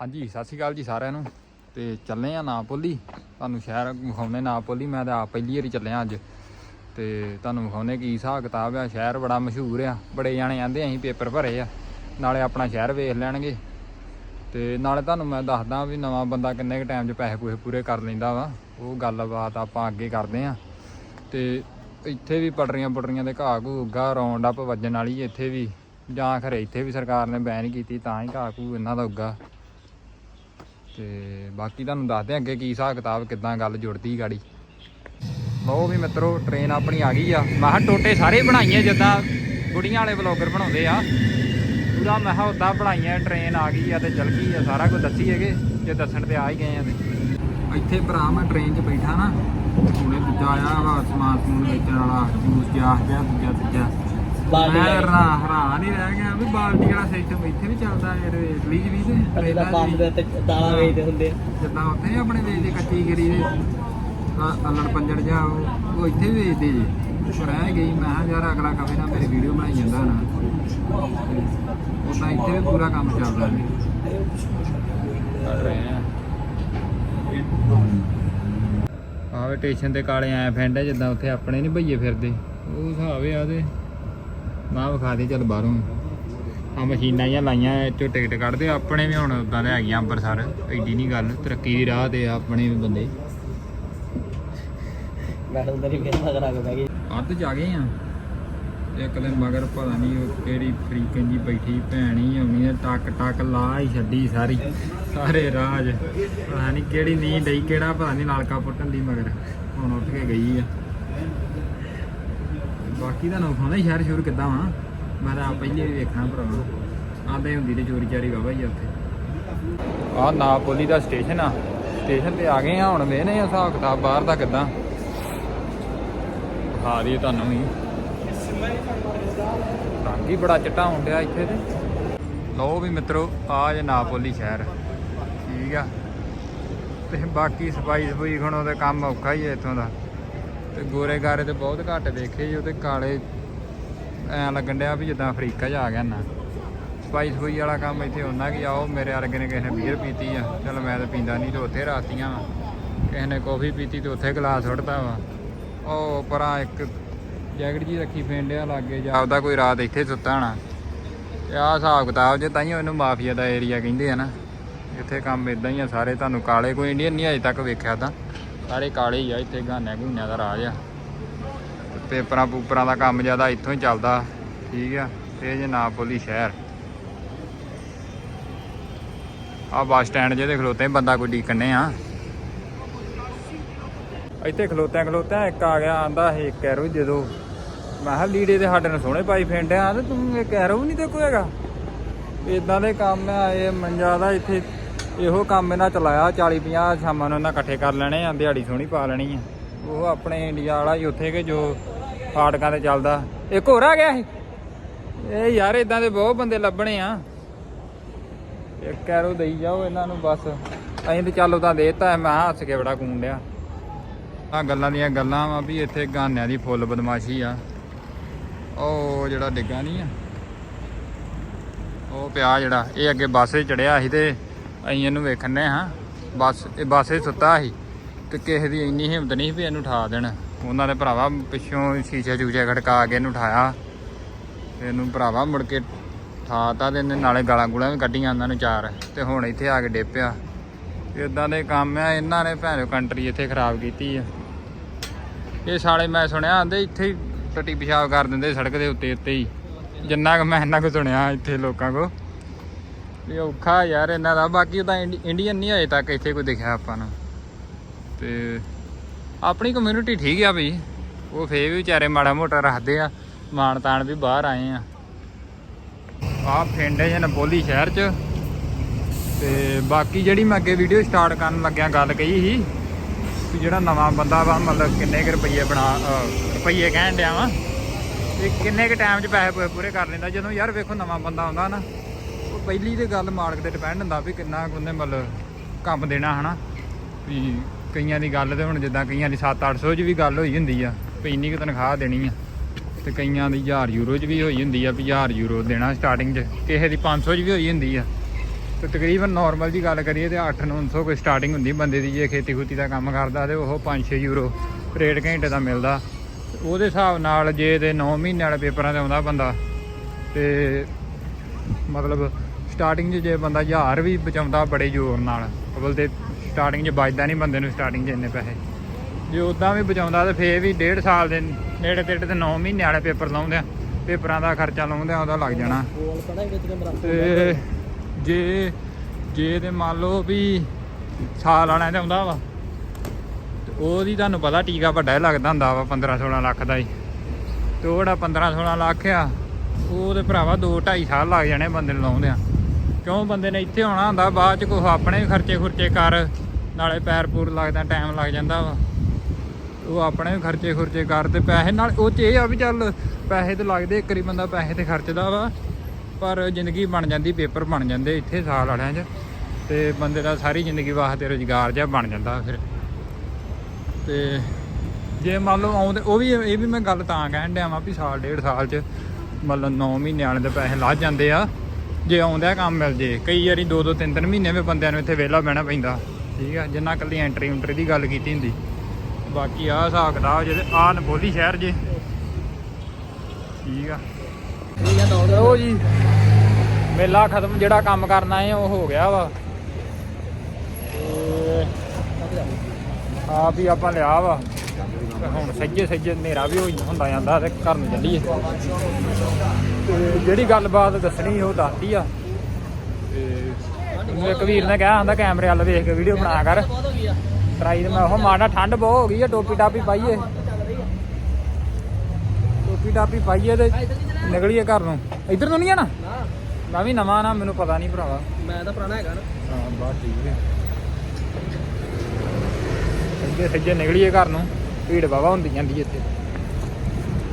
ਹਾਂਜੀ, ਸਤਿ ਸ਼੍ਰੀ ਅਕਾਲ ਜੀ ਸਾਰਿਆਂ ਨੂੰ। ਤੇ ਚੱਲੇ ਆ ਨਾਪੋਲੀ। ਤੁਹਾਨੂੰ ਸ਼ਹਿਰ ਵਿਖਾਉਣੇ ਨਾਪੋਲੀ। ਮੈਂ ਤਾਂ ਆਪ ਪਹਿਲੀ ਵਾਰੀ ਚੱਲਿਆ ਅੱਜ। ਤੇ ਤੁਹਾਨੂੰ ਵਿਖਾਉਣੇ ਕੀ ਹਿਸਾਬ ਕਿਤਾਬ ਆ। ਸ਼ਹਿਰ ਬੜਾ ਮਸ਼ਹੂਰ ਆ। ਬੜੇ ਜਾਣੇ ਆਂਦੇ ਅਸੀਂ ਪੇਪਰ ਭਰੇ ਆ। ਨਾਲੇ ਆਪਣਾ ਸ਼ਹਿਰ ਵੇਖ ਲੈਣਗੇ। ਤੇ ਨਾਲੇ ਤੁਹਾਨੂੰ ਮੈਂ ਦੱਸਦਾ ਵੀ ਨਵਾਂ ਬੰਦਾ ਕਿੰਨੇ ਕੁ ਟਾਈਮ 'ਚ ਪੈਸੇ ਪੂਸੇ ਪੂਰੇ ਕਰ ਲੈਂਦਾ ਵਾ। ਉਹ ਗੱਲਬਾਤ ਆਪਾਂ ਅੱਗੇ ਕਰਦੇ ਆ। ਤੇ ਇੱਥੇ ਵੀ ਪਟਰੀਆਂ ਪਟਰੀਆਂ ਦੇ ਘਾਹ ਘੂ ਉੱਗਾ ਰੌਂਡ ਅਪ ਵੱਜਣ ਵਾਲੀ ਇੱਥੇ ਵੀ। ਜਾਂ ਖਰੇ ਇੱਥੇ ਵੀ ਸਰਕਾਰ ਨੇ ਬੈਨ ਕੀਤੀ, ਤਾਂ ਹੀ ਘਾਹ ਘੂ ਇਹਨਾਂ ਦਾ ਉੱਗਾ ਤੇ ਬਾਕੀ ਤੁਹਾਨੂੰ ਦੱਸਦੇ ਅੱਗੇ ਕੀ ਹਿਸਾਬ ਕਿਤਾਬ, ਕਿਦਾਂ ਗੱਲ ਜੁੜਦੀ ਗਾੜੀ। ਲਓ ਵੀ ਮਿੱਤਰੋ ਟ੍ਰੇਨ ਆਪਣੀ ਆ ਗਈ ਆ। ਮੈਂ ਕਿਹਾ ਟੋਟੇ ਸਾਰੇ ਬਣਾਈਏ ਜਿੱਦਾਂ ਬੁੜੀਆਂ ਵਾਲੇ ਵਲੌਗਰ ਬਣਾਉਂਦੇ ਆ। ਪੂਰਾ ਮੈਂ ਕਿਹਾ ਉਦਾਂ ਬਣਾਈਆਂ ਟ੍ਰੇਨ ਆ ਗਈ ਆ ਤੇ ਚਲ ਗਈ ਆ। ਸਾਰਾ ਕੁਝ ਦੱਸੀ ਹੈਗੇ, ਜੇ ਦੱਸਣ ਤੇ ਆ ਹੀ ਗਏ ਆ ਤੇ। ਇੱਥੇ ਭਰਾ ਮੈਂ ਟ੍ਰੇਨ 'ਚ ਬੈਠਾ ਨਾ, ਹੁਣੇ ਦੂਜਾ ਆਇਆ ਵਾ, ਸਮਾਨ ਸਮੂਨ ਵੇਚਣ ਵਾਲਾ, ਜੂਸ ਜਾ ਗਿਆ, ਦੂਜਾ, ਤੀਜਾ। ਬਾਲਟੀ ਮੈਂ ਕੇ। ਹੈਰਾਨ ਹੀ ਰਹਿ ਗਿਆ ਵੀ ਬਾਲਟੀ ਵਾਲਾ ਸਿਸਟਮ ਇੱਥੇ ਵੀ ਚੱਲਦਾ ਹੈ ਇਟਲੀ 'ਚ ਵੀ ਤੇ ਅਗਲਾ ਟ੍ਰੇਨਾਂ 'ਚ ਪੰਪ ਵੀ। ਦੇ ਉੱਤੇ ਦਾਲਾਂ ਵੇਚਦੇ ਹੁੰਦੇ ਆ। ਜਿੱਦਾਂ ਉੱਥੇ ਆਪਣੇ ਕੱਚੀ ਗਰੀ ਦੇ। ਆਹ ਅਲੜ ਪੰਜੜ ਜਾ ਉਹ ਉਹ ਇੱਥੇ ਵੀ ਵੇਚਦੇ ਜੀ। ਪਰ ਰਹਿ ਗਈ। ਮੈਂ ਕਿਹਾ ਯਾਰ ਅਗਲਾ ਕਵੇ ਨਾ ਮੇਰੀ ਵੀਡੀਓ ਬਣਾਈ ਜਾਂਦਾ ਨਾ। ਉਦਾਂ ਇੱਥੇ ਵੀ ਪੂਰਾ ਕੰਮ ਚੱਲਦਾ ਜੀ। ਕਰ ਰਹੇ ਆ ਆਵੇ ਸਟੇਸ਼ਨ ਤੇ ਕਾਲੇ ਆਏ ਫੈਂਡੇ ਜਿੱਦਾਂ ਉੱਥੇ ਆਪਣੇ ਨਹੀਂ ਭਈਏ ਫਿਰਦੇ। ਉਹ ਹਿਸਾਬ ਆ ਮੈਂ ਵਿਖਾ ਦੇ ਚੱਲ ਬਾਹਰੋਂ। ਆ ਮਸ਼ੀਨਾਂ ਜਾਂ ਲਾਈਆਂ ਚੋਂ ਟਿਕਟ ਕੱਢਦੇ ਆਪਣੇ ਵੀ ਹੁਣ ਉਦਾਂ ਦੇ ਹੈਗੀਆਂ ਅੰਬਰਸਰ ਐਡੀ ਨਹੀਂ ਗੱਲ ਤਰੱਕੀ ਦੀ ਰਾਹ ਤੇ ਆ ਆਪਣੇ ਵੀ ਬੰਦੇ। ਮੈਂ ਤਾਂ ਮੇਰੀ ਫੇਰ ਮਗਰ ਆ ਕੇ ਬਹਿ ਅੱਧ ਜਾ ਗਏ ਆ। ਇੱਕ ਦਿਨ ਮਗਰ ਪਤਾ ਨਹੀਂ ਉਹ ਕਿਹੜੀ ਫਰੀਕਨ ਜੀ ਬੈਠੀ ਭੈਣੀ ਆਉਣੀ ਨੇ ਟੱਕ ਟੱਕ ਲਾ ਹੀ ਛੱਡੀ ਸਾਰੀ ਸਾਰੇ ਰਾਜ। ਪਤਾ ਨਹੀਂ ਕਿਹੜੀ ਨੀਂਦ ਡਈ ਕਿਹੜਾ ਪਤਾ ਨਹੀਂ ਨਲਕਾ ਪੁੱਟਣ ਦੀ ਮਗਰ। ਹੁਣ ਉੱਠ ਕੇ ਗਈ ਆ। ਬਾਕੀ ਦਾ ਨੋਖਾਉਂਦਾ ਸ਼ਹਿਰ ਸ਼ੁਰੂ ਕਿੱਦਾਂ ਵਾ? ਮੈਂ ਤਾਂ ਆਪ ਪਹਿਲੇ ਵੀ ਵੇਖਣਾ ਭਰਾਵਾ। ਆਂਦੇ ਹੁੰਦੀ ਤੇ ਚੋਰੀ ਚਾਰੀ ਵਾਵਾ ਹੀ ਆ ਉੱਥੇ। ਆ ਨਾਪੋਲੀ ਦਾ ਸਟੇਸ਼ਨ ਆ। ਸਟੇਸ਼ਨ ਤੇ ਆ ਗਏ ਆ, ਹੁਣ ਵੇਖਨੇ ਆ ਹਿਸਾਬ ਕਿਤਾਬ ਬਾਹਰ ਦਾ ਕਿੱਦਾਂ। ਦਿਖਾ ਦੀ ਤੁਹਾਨੂੰ ਵੀ। ਰੰਗ ਹੀ ਬੜਾ ਚਿੱਟਾ ਹੋਣ ਇੱਥੇ ਤੇ। ਲਓ ਵੀ ਮਿੱਤਰੋ, ਆ ਜੇ ਨਾਪੋਲੀ ਸ਼ਹਿਰ। ਠੀਕ ਆ। ਤੇ ਬਾਕੀ ਸਫ਼ਾਈ ਸਫੂਈ ਖਣੋ ਤੇ ਕੰਮ ਔਖਾ ਹੀ ਹੈ ਇੱਥੋਂ ਦਾ। ਤੇ ਗੋਰੇ ਗਾਰੇ ਤੇ ਬਹੁਤ ਘੱਟ ਦੇਖੇ ਜੀ, ਉਹਦੇ ਕਾਲੇ ਐਂ ਲੱਗਣ ਡਿਆ ਵੀ ਜਿੱਦਾਂ ਅਫਰੀਕਾ 'ਚ ਆ ਗਿਆ ਨਾ ਸਫ਼ਾਈ ਸਫੂਈ ਵਾਲਾ ਕੰਮ ਇੱਥੇ ਹੁੰਦਾ ਕਿ ਆਓ, ਮੇਰੇ ਵਰਗੇ ਨੇ ਕਿਸੇ ਨੇ ਬੀਅਰ ਪੀਤੀ ਆ। ਚਲ ਮੈਂ ਤਾਂ ਪੀਂਦਾ ਨਹੀਂ ਤੇ ਉੱਥੇ ਰਾਤੀਆਂ ਵਾ। ਕਿਸੇ ਨੇ ਕੌਫੀ ਪੀਤੀ ਤੇ ਉੱਥੇ ਗਲਾਸ ਸੁੱਟਦਾ ਵਾ। ਉਹ ਪਰਾਂ ਇੱਕ ਜੈਕਟ ਜੀ ਰੱਖੀ ਫੇਂਡਿਆ ਲਾਗੇ ਜਾਪਦਾ ਕੋਈ ਰਾਤ ਇੱਥੇ ਸੁੱਤਾ ਹੋਣਾ। ਤੇ ਆਹ ਹਿਸਾਬ ਕਿਤਾਬ ਜੇ ਹੀ ਇਹਨੂੰ ਮਾਫੀਆ ਦਾ ਏਰੀਆ ਕਹਿੰਦੇ ਆ ਨਾ। ਇੱਥੇ ਕੰਮ ਇਦਾਂ ਹੀ ਆ, ਸਾਰੇ ਤੁਹਾਨੂੰ ਕਾਲੇ ਕੋਈ ਇੰਡੀਅਨ ਨਹੀਂ ਅਜੇ ਤੱਕ ਵੇਖਿਆ ਤਾਂ। ਸਾਰੇ ਕਾਲੇ ਹੀ ਆ, ਇੱਥੇ ਗਾਨਿਆਂ ਗੂਨਿਆਂ ਦਾ ਰਾਜ ਆ। ਪੇਪਰਾਂ ਪੂਪਰਾਂ ਦਾ ਕੰਮ ਜ਼ਿਆਦਾ ਇੱਥੋਂ ਹੀ ਚੱਲਦਾ, ਠੀਕ ਆ? ਇਹ ਜੇ ਸ਼ਹਿਰ। ਆ ਬੱਸ ਸਟੈਂਡ ਜਿਹਦੇ ਖਲੋਤੇ ਬੰਦਾ ਕੋਈ ਡੀਕਨੇ ਆ। ਇੱਥੇ ਖਲੋਤਿਆਂ ਖਲੋਤਿਆਂ ਇੱਕ ਆ ਗਿਆ, ਆਂਦਾ ਇਹ ਕੈਰੋ ਜਦੋਂ। ਮੈਂ ਕਿਹਾ, ਲੀੜੇ ਤੇ ਸਾਡੇ ਨਾਲ ਸੋਹਣੇ ਪਾਈ ਫੇਂਡਿਆ ਤੇ ਤੂੰ ਇਹ ਕੈਰੋ ਵੀ ਨਹੀਂ ਤੇ ਕੋਈ ਹੈਗਾ। ਇਦਾਂ ਦੇ ਕੰਮ ਆ ਮੰਜਾ ਦਾ ਇੱਥੇ ਇਹੋ ਕੰਮ ਇਹਨਾਂ ਚਲਾਇਆ 40 50 ਸ਼ਾਮਾਂ ਨੂੰ ਇਹਨਾਂ ਇਕੱਠੇ ਕਰ ਲੈਣੇ ਆ, ਦਿਹਾੜੀ ਸੋਹਣੀ ਪਾ ਲੈਣੀ ਆ। ਉਹ ਆਪਣੇ ਇੰਡੀਆ ਵਾਲਾ ਹੀ ਉੱਥੇ ਕਿ ਜੋ ਫਾਟਕਾਂ ਤੇ ਚੱਲਦਾ। ਇੱਕ ਹੋਰ ਆ ਗਿਆ ਇਹ ਇਹ ਯਾਰ ਇਦਾਂ ਦੇ ਬਹੁਤ ਬੰਦੇ ਲੱਭਣੇ ਆ। ਇੱਕ ਕੈਰੋ ਦੇਈ ਜਾਓ ਇਹਨਾਂ ਨੂੰ ਬਸ। ਅਸੀਂ ਤੇ ਚੱਲ ਉਹਦਾ ਦੇਤਾ, ਮੈਂ ਕਿਹਾ ਹੱਸ ਕੇ ਬੜਾ ਕੂਣ ਡਿਆ। ਆ ਗੱਲਾਂ ਦੀਆਂ ਗੱਲਾਂ ਵਾ ਵੀ ਇੱਥੇ ਗਾਨਿਆਂ ਦੀ ਫੁੱਲ ਬਦਮਾਸ਼ੀ ਆ। ਉਹ ਜਿਹੜਾ ਡਿੱਗਾ ਨਹੀਂ ਆ। ਉਹ ਪਿਆ ਜਿਹੜਾ, ਇਹ ਅੱਗੇ ਬੱਸ 'ਤੇ ਚੜਿਆ ਸੀ ਤੇ ਅਸੀਂ ਇਹਨੂੰ ਵੇਖਣੇ ਹਾਂ। ਬੱਸ, ਇਹ ਬੱਸ 'ਤੇ ਸੁੱਤਾ ਸੀ ਤੇ ਕਿਸੇ ਦੀ ਇੰਨੀ ਹਿੰਮਤ ਨਹੀਂ ਸੀ ਵੀ ਇਹਨੂੰ ਉਠਾ ਦੇਣ। ਉਹਨਾਂ ਦੇ ਭਰਾਵਾ ਪਿੱਛੋਂ ਸ਼ੀਸ਼ੇ ਚੂਚੇ ਖੜਕਾ ਕੇ ਇਹਨੂੰ ਉਠਾਇਆ। ਤੇ ਇਹਨੂੰ ਭਰਾਵਾ ਮੁੜ ਕੇ ਠਾਤਾ ਤੇ ਇਹਨੇ ਨਾਲੇ ਗਾਲਾਂ ਗੂਲਾਂ ਵੀ ਕੱਢੀਆਂ ਉਹਨਾਂ ਨੂੰ ਚਾਰ। ਤੇ ਹੁਣ ਇੱਥੇ ਆ ਕੇ ਡੇਪਿਆ। ਇਦਾਂ ਦੇ ਕੰਮ ਆ, ਇਹਨਾਂ ਨੇ ਭੈਣੋ ਕੰਟਰੀ ਇੱਥੇ ਖਰਾਬ ਕੀਤੀ ਆ। ਇਹ ਸਾਲੇ ਮੈਂ ਸੁਣਿਆ ਆਂਦੇ ਇੱਥੇ ਹੀ ਟੱਟੀ ਪਿਸ਼ਾਬ ਕਰ ਦਿੰਦੇ ਸੜਕ ਦੇ ਉੱਤੇ ਉੱਤੇ ਹੀ। ਜਿੰਨਾ ਕੁ ਮੈਂ ਇਹਨਾਂ ਕੋ ਸੁਣਿਆ ਇੱਥੇ ਲੋਕਾਂ ਕੋ ਵੀ ਔਖਾ ਯਾਰ ਇਹਨਾਂ ਦਾ। ਬਾਕੀ ਉਹ ਤਾਂ ਇੰਡੀ- ਇੰਡੀਅਨ ਨਹੀਂ ਅਜੇ ਤੱਕ ਇੱਥੇ ਕੋਈ ਦਿਖਿਆ ਆਪਾਂ ਨੂੰ। ਤੇ ਆਪਣੀ ਕਮਿਊਨਿਟੀ ਠੀਕ ਆ ਬਈ। ਉਹ ਫੇਰ ਵੀ ਵਿਚਾਰੇ ਮਾੜਾ ਮੋਟਾ ਰੱਖਦੇ ਆ। ਮਾਣ ਤਾਣ ਵੀ ਬਾਹਰ ਆਏ ਆ। ਆ ਪਿੰਡ ਜਨ ਬੋਲੀ ਸ਼ਹਿਰ ਚ। ਤੇ ਬਾਕੀ ਜਿਹੜੀ ਮੈਂ ਅੱਗੇ ਵੀਡੀਓ ਸਟਾਰਟ ਕਰਨ ਲੱਗਿਆ ਗੱਲ ਕਹੀ ਸੀ ਵੀ ਜਿਹੜਾ ਨਵਾਂ ਬੰਦਾ ਵਾ, ਮਤਲਬ ਕਿੰਨੇ ਕੁ ਰੁਪਈਏ ਬਣਾ ਰੁਪਈਏ ਕਹਿਣ ਡਿਆ ਵਾ। ਤੇ ਕਿੰਨੇ ਕੁ ਟਾਈਮ 'ਚ ਪੈਸੇ ਪੂਰੇ ਕਰ ਲੈਂਦਾ। ਜਦੋਂ ਯਾਰ ਵੇਖੋ ਨਵਾਂ ਬੰਦਾ ਆਉਂਦਾ ਨਾ ਪਹਿਲੀ ਤੇ ਗੱਲ ਮਾਲਕ ਤੇ ਡਿਪੈਂਡ ਹੁੰਦਾ ਵੀ ਕਿੰਨਾ ਕੁ ਉਹਨੇ ਮਤਲਬ ਕੰਮ ਦੇਣਾ, ਹਨਾ? ਵੀ ਕਈਆਂ ਦੀ ਗੱਲ ਤੇ ਹੁਣ ਜਿੱਦਾਂ ਕਈਆਂ ਦੀ 7-800 'ਚ ਵੀ ਗੱਲ ਹੋਈ ਹੁੰਦੀ ਆ, ਵੀ ਇੰਨੀ ਕੁ ਤਨਖਾਹ ਦੇਣੀ ਆ। ਤੇ ਕਈਆਂ ਦੀ 1000 ਯੂਰੋ 'ਚ ਵੀ ਹੋਈ ਹੁੰਦੀ ਆ, ਵੀ 1000 ਯੂਰੋ ਦੇਣਾ ਸਟਾਰਟਿੰਗ 'ਚ, ਕਿਸੇ ਦੀ 500 'ਚ ਵੀ ਹੋਈ ਹੁੰਦੀ ਆ। ਤੇ ਤਕਰੀਬਨ ਨਾਰਮਲ ਜੀ ਗੱਲ ਕਰੀਏ ਤੇ 8-900 ਕੋਈ ਸਟਾਰਟਿੰਗ ਹੁੰਦੀ ਬੰਦੇ ਦੀ, ਜੇ ਖੇਤੀ ਖੂਤੀ ਦਾ ਕੰਮ ਕਰਦਾ ਤੇ ਉਹ 5-6 ਯੂਰੋ ਰੇਟ ਘੰਟੇ ਦਾ ਮਿਲਦਾ। ਉਹਦੇ ਹਿਸਾਬ ਨਾਲ ਜੇ ਤੇ 9 ਮਹੀਨੇ ਵਾਲੇ ਪੇਪਰਾਂ ਤੇ ਆਉਂਦਾ ਬੰਦਾ, ਤੇ ਮਤਲਬ ਸਟਾਰਟਿੰਗ 'ਚ ਜੇ ਬੰਦਾ 1000 ਵੀ ਬਚਾਉਂਦਾ ਬੜੇ ਜ਼ੋਰ ਨਾਲ ਅਵਲ ਤੇ ਸਟਾਰਟਿੰਗ 'ਚ ਬਚਦਾ ਨਹੀਂ ਬੰਦੇ ਨੂੰ ਸਟਾਰਟਿੰਗ 'ਚ ਇੰਨੇ ਪੈਸੇ। ਜੇ ਉਦਾਂ ਵੀ ਬਚਾਉਂਦਾ ਤੇ ਫੇਰ ਵੀ ਡੇਢ ਸਾਲ ਦੇ ਨੇੜੇ ਤੇੜੇ ਤੇ 9 ਮਹੀਨੇ ਵਾਲੇ ਪੇਪਰ ਲਾਉਂਦੇ ਆ, ਪੇਪਰਾਂ ਦਾ ਖਰਚਾ ਲਾਉਂਦੇ ਆ, ਉਹਦਾ ਲੱਗ ਜਾਣਾ। ਕੋਲ ਤੇ ਜੇ ਜੇ ਤੇ ਮੰਨ ਲਓ ਵੀ ਸਾਲ ਵਾਲਿਆਂ ਤੇ ਆਉਂਦਾ ਵਾ ਉਹਦੀ ਤੁਹਾਨੂੰ ਪਤਾ ਟੀਕਾ ਵੱਡਾ ਹੀ ਲੱਗਦਾ ਹੁੰਦਾ ਵਾ 15 16 ਲੱਖ ਦਾ ਹੀ। ਤੇ ਉਹ ਜਿਹੜਾ 15 16 ਲੱਖ ਆ, ਉਹ ਤੇ ਭਰਾਵਾ 2 2.5 ਸਾਲ ਲੱਗ ਜਾਣੇ ਬੰਦੇ ਨੂੰ ਲਾਉਂਦੇ ਆ। ਕਿਉਂ ਬੰਦੇ ਨੇ ਇੱਥੇ ਆਉਣਾ ਹੁੰਦਾ? ਬਾਅਦ ਚ ਕੋਈ ਆਪਣੇ ਖਰਚੇ ਖੁਰਚੇ ਕਰ, ਨਾਲੇ ਪੈਰ ਪੂਰ ਲੱਗਦਾ ਟਾਈਮ ਲੱਗ ਜਾਂਦਾ ਵਾ। ਉਹ ਆਪਣੇ ਵੀ ਖਰਚੇ ਖੁਰਚੇ ਕਰ ਤੇ ਪੈਸੇ ਨਾਲ, ਉਹ ਚ ਇਹ ਆ ਵੀ ਚੱਲ ਪੈਸੇ ਤੇ ਲੱਗਦੇ, ਇੱਕ ਵਾਰੀ ਬੰਦਾ ਪੈਸੇ ਤੇ ਖਰਚਦਾ ਵਾ, ਪਰ ਜ਼ਿੰਦਗੀ ਬਣ ਜਾਂਦੀ, ਪੇਪਰ ਬਣ ਜਾਂਦੇ ਇੱਥੇ ਸਾਲ ਵਾਲਿਆਂ 'ਚ, ਤੇ ਬੰਦੇ ਦਾ ਸਾਰੀ ਜ਼ਿੰਦਗੀ ਵਾਸਤੇ ਰੁਜ਼ਗਾਰ ਜਿਹਾ ਬਣ ਜਾਂਦਾ ਫਿਰ। ਤੇ ਜੇ ਮੰਨ ਲਓ ਆਉਂਦੇ, ਉਹ ਵੀ, ਇਹ ਵੀ ਮੈਂ ਗੱਲ ਤਾਂ ਕਹਿਣ ਡਿਆ ਵਾਂ ਵੀ ਸਾਲ, ਡੇਢ ਸਾਲ 'ਚ ਮਤਲਬ 9 ਮਹੀਨੇ ਵਾਲੇ ਦੇ ਪੈਸੇ ਲੱਜ ਜਾਂਦੇ ਆ। ਜੇ ਆਉਂਦਾ ਕੰਮ ਮਿਲ ਜੇ। ਕਈ ਵਾਰੀ 2 2 3 3 ਮਹੀਨੇ ਵੀ ਬੰਦਿਆਂ ਨੂੰ ਇੱਥੇ ਵਿਹਲਾ ਬਹਿਣਾ ਪੈਂਦਾ। ਠੀਕ ਆ, ਜਿੰਨਾ ਕੱਲੀ ਐਂਟਰੀ ਉਂਟਰੀ ਦੀ ਗੱਲ ਕੀਤੀ ਹੁੰਦੀ। ਬਾਕੀ ਆਹ ਹਿਸਾਬ ਕਿਤਾਬ ਜਿਹਦੇ ਆਹ ਨਬੋਲੀ ਸ਼ਹਿਰ ਜੇ। ਠੀਕ ਆ। ਇਹ ਜੀ, ਮੇਲਾ ਖਤਮ, ਜਿਹੜਾ ਕੰਮ ਕਰਨਾ ਹੈ ਉਹ ਹੋ ਗਿਆ ਵਾ। ਆਪ ਹੀ ਆਪਾਂ ਲਿਆ ਵਾ। ਹੁਣ ਸੱਜੇ ਸੱਜੇ ਹਨੇਰਾ ਵੀ ਹੁੰਦਾ ਜਾਂਦਾ ਤੇ ਘਰ ਨੂੰ ਚੱਲੀਏ। ਤੇ ਜਿਹੜੀ ਗੱਲਬਾਤ ਦੱਸਣੀ ਉਹ ਦੱਸਦੀ ਆ। ਤੇ ਇੱਕ ਵੀਰ ਨੇ ਕਿਹਾ ਹੁੰਦਾ ਕੈਮਰੇ ਵੱਲ ਵੇਖ ਕੇ ਵੀਡੀਓ ਬਣਾ ਕਰ। ਟਰਾਈ ਤੇ ਮੈਂ ਉਹ ਮਾੜਾ ਠੰਡ ਬਹੁਤ ਹੋ ਗਈ ਆ ਟੋਪੀ ਟਾਪੀ ਪਾਈਏ। ਟੋਪੀ ਟਾਪੀ ਪਾਈਏ ਤੇ ਨਿਕਲੀਏ ਘਰ ਨੂੰ। ਇੱਧਰ ਨੂੰ ਨਹੀਂ ਨਾ? ਮੈਂ ਵੀ ਨਵਾਂ ਨਾ ਮੈਨੂੰ ਪਤਾ ਨਹੀਂ ਭਰਾਵਾ। ਮੈਂ ਤਾਂ ਪੁਰਾਣਾ ਹੈਗਾ ਨਾ। ਹਾਂ ਬਸ ਠੀਕ ਹੈ ਸੱਜੇ ਸੱਜੇ ਨਿਕਲੀਏ ਘਰ ਨੂੰ। ਭੀੜ ਵਾਵਾ ਹੁੰਦੀ ਜਾਂਦੀ ਇੱਥੇ।